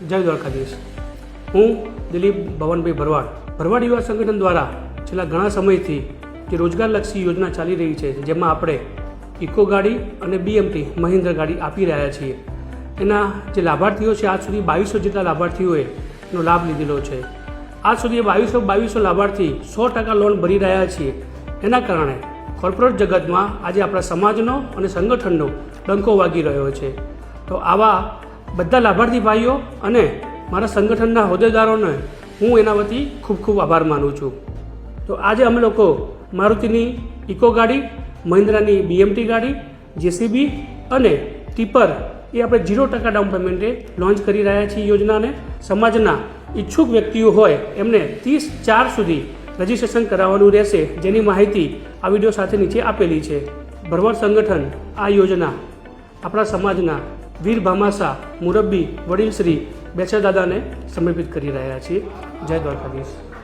જય દ્વારકાધીશ. હું દિલીપ ભવનભાઈ ભરવાડ. ભરવાડ યુવા સંગઠન દ્વારા છેલ્લા ઘણા સમયથી જે રોજગારલક્ષી યોજના ચાલી રહી છે, જેમાં આપણે ઇકો ગાડી અને બીએમટી મહિન્દ્ર ગાડી આપી રહ્યા છીએ. એના જે લાભાર્થીઓ છે, આજ સુધી બાવીસો જેટલા લાભાર્થીઓએ એનો લાભ લીધેલો છે. આજ સુધી બાવીસો બાવીસો લાભાર્થી સો ટકા લોન ભરી રહ્યા છીએ. એના કારણે કોર્પોરેટ જગતમાં આજે આપણા સમાજનો અને સંગઠનનો ડંકો વાગી રહ્યો છે. તો આવા બધા લાભાર્થી ભાઈઓ અને મારા સંગઠનના હોદ્દેદારોને હું એના વતી ખૂબ ખૂબ આભાર માનું છું. તો આજે અમે લોકો મારુતિની ઇકો ગાડી, મહિન્દ્રાની બીએમટી ગાડી જેસીબી અને ટીપર એ આપણે ઝીરો ટકા ડાઉન પેમેન્ટે લોન્ચ કરી રહ્યા છીએ. યોજનાને સમાજના ઈચ્છુક વ્યક્તિઓ હોય એમને ત્રીસ ચાર સુધી રજીસ્ટ્રેશન કરાવવાનું રહેશે જેની માહિતી આ વીડિયો સાથે નીચે આપેલી છે. ભરવાડ સંગઠન આ યોજના આપણા સમાજના વીર ભામાસા મુરબ્બી વડીલ શ્રી બેચર દાદાને સમર્પિત કરી રહ્યા છીએ. જય દ્વારકાધીશ.